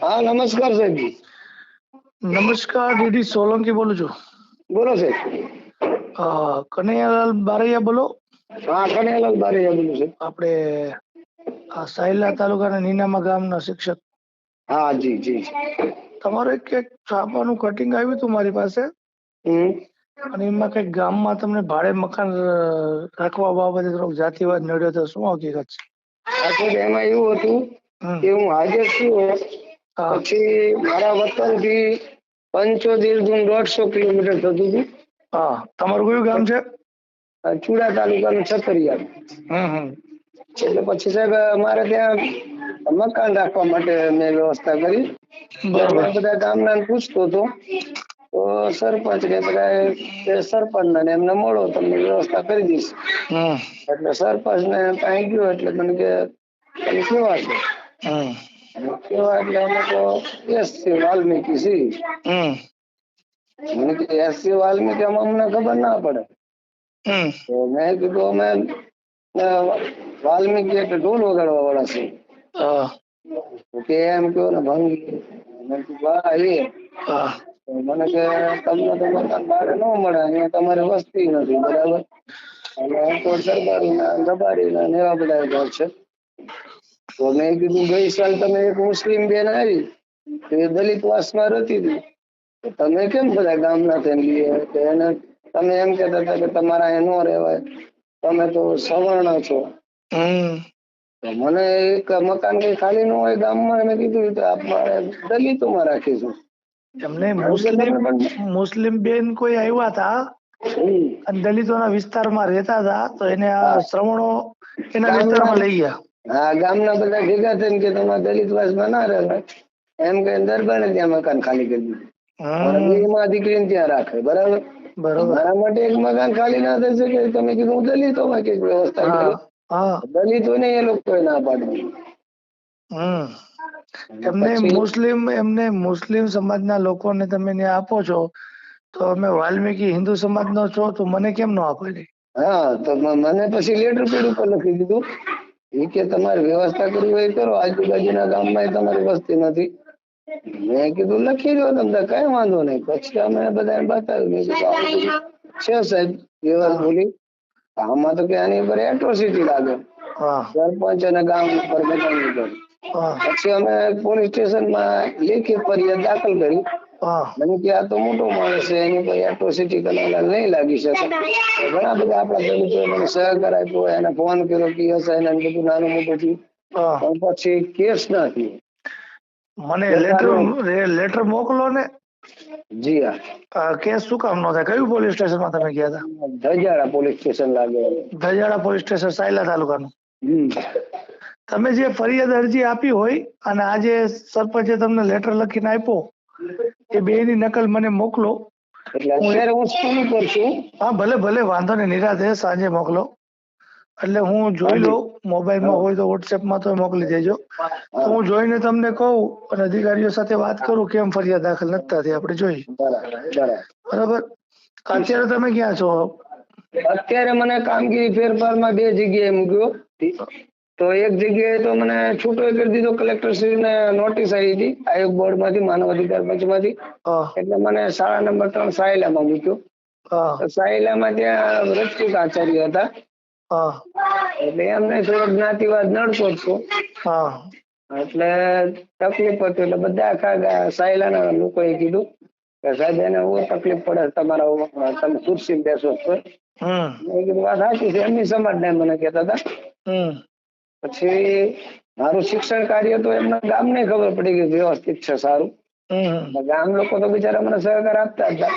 હા નમસ્કાર સાહેબ નમસ્કાર ડીડી સોલંકી બોલું છું. બોલો સાહેબ. કનૈયાલાલ બારૈયા બોલો? હા કનૈયાલાલ બારૈયા બોલું છું. આપણે આ સાયલા તાલુકાના નીનામા ગામના શિક્ષક. હા જી જી તમારે એક છાપાનું કટિંગ આવ્યું હતું મારી પાસે. અને એમાં કંઈક ગામમાં તમને ભાડે મકાન રાખવા બાબતે થોડોક જાતિવાદ નડ્યો તો શું હકીકત છે? એમાં એવું હતું. કે હું હાજર છું પછી મારા વતનથી પંચોતેર ગુણ દોઢસો કિલોમીટર થતું હતું. હા. તમારું કયું ગામ છે? ચુડા તાલુકાનું છતરિયા. એટલે પછી સાહેબ અમારે ત્યાં મકાન રાખવા માટે મેં વ્યવસ્થા કરી. બધા ગામના પૂછતો હતો. તો સરપંચ ને બધા સરપંચ ને એમને મળો તમને વ્યવસ્થા કરી દઈશ. એટલે સરપંચ ને ત્યાં ગયો એટલે મને કે તમે કેવા છો? હમ અને કેવા એટલે અમે તો એસસી વાલ્મીકી છીએ હમ મને કે એસસી વાલ્મીકી આમાં અમને ખબર ના પડે હમ તો મેં કીધું અમે અ, વાલ્મીકી એટલે ઢોલ વગાડવા વાળા છે હા તો કે એમ કહો ને ભંગી મેં કીધું હા એ હા તો મને કે તમને તો મકાન ભાડે ન મળે અહીંયા તમારી વસ્તી નથી બરાબર અને અંકોટ દરબારીના દબારીના ને એવા બધા ઘર છે તો મેં કીધું ગઈ સાલ તમે એક મુસ્લિમ બેન આવી તો એ દલિત વાસમાં રહેતી હતી. તમે કેમ બધા ગામના થઈને લઈએ તો એને તમે એમ કહેતા હતા કે તમારા ન રહેવાય. તમે તો સવર્ણ છો. મને એક મકાન કઈ ખાલી ન હોય ગામમાં મેં કીધું તો આપણે દલિતોમાં રાખીશું તમને મુસ્લિમ મુસ્લિમ બેન કોઈ આવ્યા હતા અને દલિતોના વિસ્તારમાં રહેતા હતા તો એને આ શ્રવણો એના વિસ્તારમાં લઈ ગયા. હા ગામના બધા ભેગા થઈને કે તમે દલિત વાસમાં ના રહેવાય એમ કે દરબારે ત્યાં મકાન ખાલી કરી દીધું દીકરીને ત્યાં રાખે બરાબર? મારા માટે એક મકાન ખાલી ના થઈ શકે તમે કીધું હું દલિતોમાં કંઈક વ્યવસ્થા કરું? દલિતોને એ લોકોએ ના પાડવું એમને મુસ્લિમ એમને મુસ્લિમ સમાજના લોકોને તમે ન્યા આપો છો તો અમે વાલ્મીકી હિન્દુ સમાજનો છો તો મને કેમ ન આપો? હા તો મને પછી લેટર પેડ ઉપર લખી દીધું. એ કે તમારે વ્યવસ્થા કરવી હોય કરો. આજુબાજુના ગામમાં તમારી વસ્તી નથી. મેં કીધું લખી દો તમને કઈ વાંધો નહીં. પછી અમે બધા બતાવ્યું. મેં કીધું છે સાહેબ. વ્યવસ્થા બોલી આમાં તો કે આની ઉપર એટ્રોસિટી લાગે. સરપંચ અને ગામ ઉપર બધાની પછી અમે પોલીસ સ્ટેશનમાં લેખિત ફરિયાદ દાખલ કરી. મને કે આ તો મોટો માણસ છે એને કોઈ એટ્રોસિટી કરવાના નહીં લાગી શકે. ઘણા બધા આપણા ખેડૂતો મને સહકાર આપ્યો એને ફોન કર્યો કે યસ એને બધું નાનું મોટું થયું. પછી કેસ ના થયો. મને લેટર લેટર મોકલો ને. જી હા. કેસ શું કામ નો થાય? કયું પોલીસ સ્ટેશનમાં તમે ગયા હતા? ધજાડા પોલીસ સ્ટેશન લાગે. ધજાડા પોલીસ સ્ટેશન સાયલા તાલુકાનું. તમે જે ફરિયાદ અરજી આપી હોય અને આજે સરપંચે તમને લેટર લખીને આપ્યો એ બેની નકલ મને મોકલો. એટલે અત્યારે હું સ્કૂલ ઉપર છું. હા ભલે ભલે વાંધો નહીં નિરાતે સાંજે મોકલો. એટલે હું જોઈ લઉં મોબાઈલમાં હોય તો વોટ્સએપમાં તો મોકલી દેજો. તો હું જોઈને તમને કહું અને અધિકારીઓ સાથે વાત કરું કેમ ફરિયાદ દાખલ નથી થતી આપણે જોઈએ બરાબર? અત્યારે તમે ક્યાં છો? અત્યારે મને કામગીરી ફેરફારમાં બે જગ્યાએ મૂક્યો. તો એક જગ્યાએ તો મને છૂટો કરી દીધો. કલેક્ટર શ્રીને નોટિસ આવી હતી. આયોગ બોર્ડમાંથી માનવ અધિકાર પંચમાંથી એટલે મને શાળા નંબર ત્રણ સાયલામાં મૂક્યો. સાયલામાં ત્યાં રજપૂત આચાર્ય હતા. એટલે એમને થોડો જ્ઞાતિવાદ નડતો હતો એટલે તકલીફ હતી. એટલે બધા આખા ના સાયલાના લોકોએ કીધું કે સાહેબ એને હું તકલીફ પડે તમારા તમે ખુરશી બેસો છો. વાત સાચી છે. એમની સમાજ ને મને કહેતા હતા. પછી મારું શિક્ષણ કાર્ય તો એમના ગામને ખબર પડી ગઈ વ્યવસ્થિત છે સારું. ગામ લોકો તો બિચારા મને સહકાર આપતા હતા.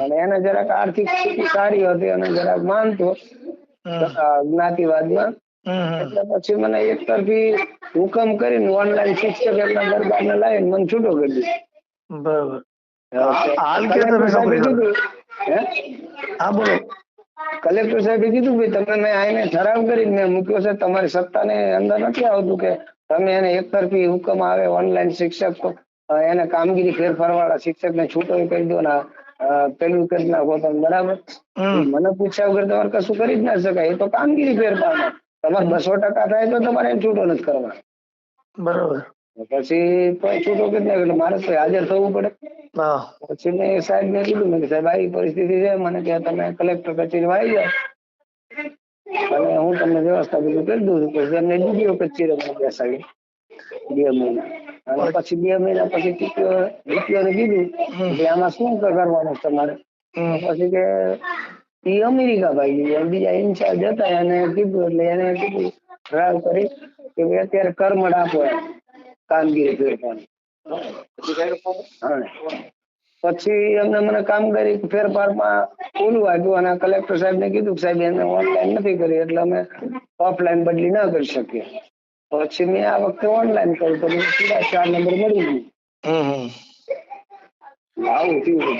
અને એને જરાક આર્થિક સ્થિતિ સારી હતી અને જરાક માનતો. જ્ઞાતિવાદમાં. એટલે પછી મને એક તરફી હુકમ કરીને ઓનલાઈન શિક્ષક એમના દરબારને લાવીને મને છૂટો કરી દીધો. બરાબર. હાલ કે તમે નોકરી કરો? હે? હા બોલો. કલેક્ટર સાહેબે કીધું ભાઈ તમે મેં આઈને ઠરાવ કરી મેં મૂક્યો છે. તમારી સત્તાને અંદર નથી આવતું કે તમે એને એક તરફી હુકમ આવે ઓનલાઈન શિક્ષક એને કામગીરી ફેરફાર વાળા શિક્ષકને છૂટો કરી દો ને પેલું કરી નાખો તમે બરાબર. મને પૂછ્યા વગર તમારે કશું કરી જ ના શકાય. એ તો કામગીરી ફેરફાર તમારે બસો ટકા થાય તો તમારે એને છૂટો નથી કરવા બરોબર. પછી કોઈ છૂટો કરી નાખ્યો એટલે મારે તો હાજર થવું પડે. હા. પછી મેં સાહેબ ને કીધું મેં કીધું, સાહેબ આવી પરિસ્થિતિ છે મને કે તમે કલેક્ટર કચેરીમાં આવી જાઓ. અને હું તમને વ્યવસ્થા બધું કરી દઉં છું. પછી એમને ડીડીઓ કચેરીમાં બેસાડી. બે મહિના. અને પછી બે મહિના પછી ટીપીઓ ડીપીઓને કીધું કે આમાં શું કરવાનું છે તમારે? હમ. પછી કે ઈ અમેરિકા ભાઈ ગયા. બીજા ઇન્ચાર્જ હતા એને કીધું એટલે એને કીધું ડ્રાઈવ કરી કે ભાઈ અત્યારે કરમડ આપો એમ. કામગીરી ફેરફારની પછી એમને મને કામગીરી ફેરફારમાં ઓલું આવ્યું અને કલેક્ટર સાહેબ ને કીધું કે સાહેબ એને ઓનલાઈન નથી કરી એટલે અમે ઓફલાઈન બદલી ના કરી શકીએ પછી મેં આ વખતે ઓનલાઈન કર્યું તો મને સીધા ચાર નંબર મળી ગયું. આવું થયું.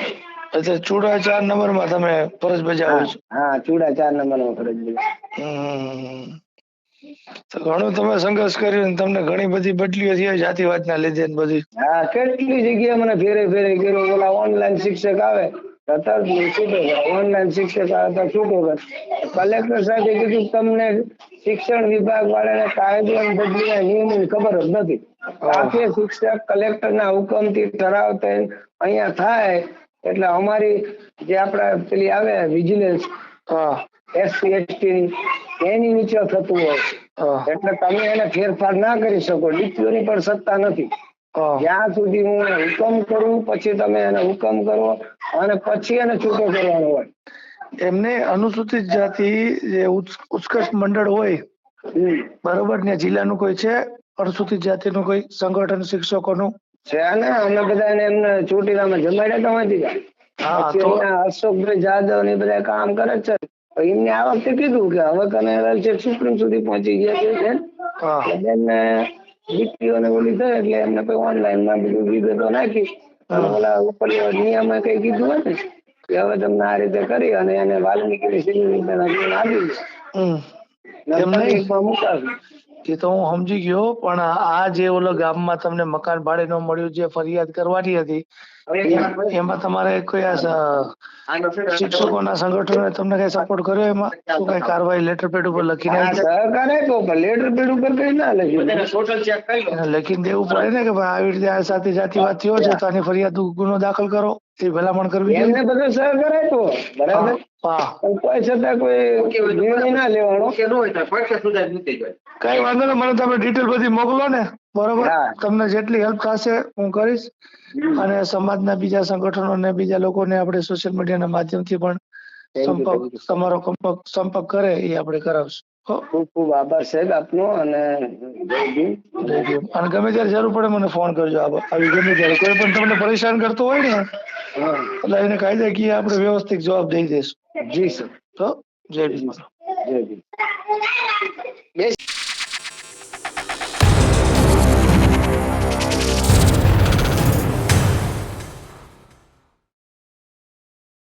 એટલે ચૂડા ચાર નંબરમાં તમે ફરજ બજાવો છો હા હા ચૂડા ચાર નંબરમાં ફરજ બજાવે. તો ઘણો તમે સંઘર્ષ કર્યો ને તમને ઘણી બધી બદલીઓ થઈ જાતિવાદના લીધે ને બધી. હા કેટલી જગ્યાએ મને ફેરે ફેરે કર્યો. ઓલા ઓનલાઈન શિક્ષક આવે. ઓનલાઈન શિક્ષક કલેક્ટર સાહેબે કીધું તમને શિક્ષણ વિભાગ વાળાને કાયદો અને બદલીના નિયમોની ખબર જ નથી. સાથે શિક્ષક કલેક્ટરના હુકમથી ઠરાવ થઈને અહીંયા થાય. એટલે અમારી જે આપણા પેલી આવે વિજિલન્સ હા. એસસી એસટી ની એની નીચે થતું હોય. એટલે તમે એને ફેરફાર ના કરી શકો. ડીપીઓની પણ સત્તા નથી. જ્યાં સુધી હું એને હુકમ કરું પછી તમે એને હુકમ કરો અને પછી એને છૂટો કરવાનો હોય. એમને અનુસૂચિત જાતિ જે ઉત્કર્ષ મંડળ હોય બરોબર ને જિલ્લાનું કોઈ છે? અનુસૂચિત જાતિનું કોઈ સંગઠન શિક્ષકોનું? છે ને અમે બધા એમને ચોટીલામાં જમાડ્યા તો અહીંયા અશોકભાઈ જાદવ ને બધા કામ કરે છે. એમને આ વખતે કીધું કે હવે તમે છે સુપ્રીમ સુધી પહોંચી ગયા છે બેન. હા. એટલે એમને ડીપીઓ ને ઓલી થાય એટલે એમને પછી ઓનલાઈનમાં બધું વિગતો નાખી. ઓલા ઉપર નિયમે કઈ કીધું હોય ને કે હવે તમને આ રીતે કરી અને એને વાલ્મીકી સિંહ આપી મુકાવી. એ તો હું સમજી ગયો પણ આ જે ઓલો ગામમાં તમને મકાન ભાડે ન મળ્યું જે ફરિયાદ કરવાની હતી એમાં તમારે કોઈ આ શિક્ષકોના સંગઠનોએ તમને કઈ સપોર્ટ કર્યો એમાં? શું કઈ કાર્યવાહી લેટર પેડ ઉપર લખીને સરકારે પણ લેટર પેડ ઉપર કઈ ના લખ્યું. લખીને દેવું પડે ને કે ભાઈ આવી રીતે આ સાથે જાતિવાદ થયો છે તો આની ફરિયાદ ગુનો દાખલ કરો એ ભલામણ કરવી જોઈએ. એમને બધો સહકાર આપ્યો બરાબર? પણ કોઈ છતાં કોઈ નિર્ણય ના લેવાનો. કઈ વાંધો નહીં મને તમે ડિટેલ બધી મોકલો ને. બરોબર? તમને જેટલી હેલ્પ થશે હું કરીશ. અને સમાજના બીજા સંગઠનો ને બીજા લોકોને આપણે સોશિયલ મીડિયાના માધ્યમથી પણ સંપર્ક તમારો સંપર્ક કરે એ આપણે કરાવશું. ખૂબ ખૂબ આભાર સાહેબ આપનો અને. અને ગમે ત્યારે જરૂર પડે મને ફોન કરજો. આવી ગમે ત્યારે. કોઈ પણ તમને પરેશાન કરતો હોય ને એટલે એને કાયદાકીય આપણે વ્યવસ્થિત જવાબ દઈ દઈશું. જી સર. તો જય ભીમ. જય ભીમ.